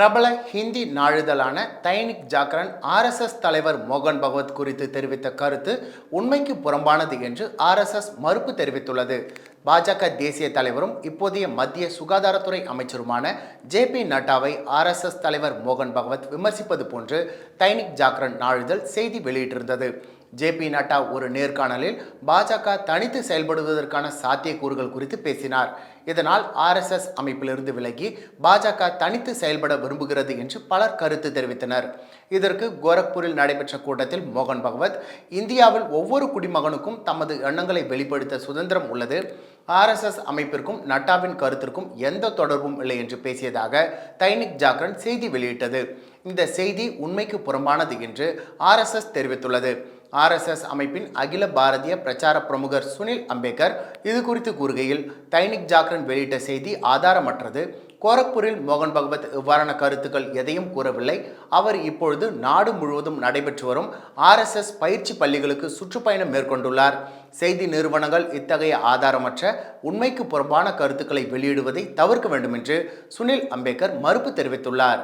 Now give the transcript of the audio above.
பிரபல ஹிந்தி நாளிதழான தைனிக் ஜாக்ரன் ஆர்எஸ்எஸ் தலைவர் மோகன் பகவத் குறித்து தெரிவித்த கருத்து உண்மைக்கு புறம்பானது என்று ஆர்எஸ்எஸ் மறுப்பு தெரிவித்துள்ளது. பாஜக தேசிய தலைவரும் இப்போதைய மத்திய சுகாதாரத்துறை அமைச்சருமான ஜே பி நட்டாவை ஆர்எஸ்எஸ் தலைவர் மோகன் பகவத் விமர்சிப்பது போன்று தைனிக் ஜாக்ரன் நாளிதழ் செய்தி வெளியிட்டிருந்தது. ஜே பி நட்டா ஒரு நேர்காணலில் பாஜக தனித்து செயல்படுவதற்கான சாத்தியக்கூறுகள் குறித்து பேசினார். இதனால் ஆர்எஸ்எஸ் அமைப்பிலிருந்து விலகி பாஜக தனித்து செயல்பட விரும்புகிறது என்று பலர் கருத்து தெரிவித்தனர். இதற்கு கோரக்பூரில் நடைபெற்ற கூட்டத்தில் மோகன் பகவத் இந்தியாவில் ஒவ்வொரு குடிமகனுக்கும் தமது எண்ணங்களை வெளிப்படுத்த சுதந்திரம் உள்ளது. ஆர்எஸ்எஸ் அமைப்பிற்கும் நட்டாவின் கருத்திற்கும் எந்த தொடர்பும் இல்லை என்று பேசியதாக தைனிக் ஜாக்ரன் செய்தி வெளியிட்டது. இந்த செய்தி உண்மைக்கு புறம்பானது என்று ஆர்எஸ்எஸ் தெரிவித்துள்ளது. ஆர்எஸ்எஸ் அமைப்பின் அகில பாரதிய பிரச்சார பிரமுகர் சுனில் அம்பேத்கர் இது குறித்து கூறுகையில் தைனிக் ஜாக்ரன் வெளியிட்ட செய்தி ஆதாரமற்றது. கோரக்பூரில் மோகன் பகவத் இவ்வாறான கருத்துக்கள் எதையும் கூறவில்லை. அவர் இப்பொழுது நாடு முழுவதும் நடைபெற்று வரும் ஆர்எஸ்எஸ் பயிற்சி பள்ளிகளுக்கு சுற்றுப்பயணம் மேற்கொண்டுள்ளார். செய்தி நிறுவனங்கள் இத்தகைய ஆதாரமற்ற உண்மைக்கு புறம்பான கருத்துக்களை வெளியிடுவதை தவிர்க்க வேண்டும் என்று சுனில் அம்பேத்கர் மறுப்பு தெரிவித்துள்ளார்.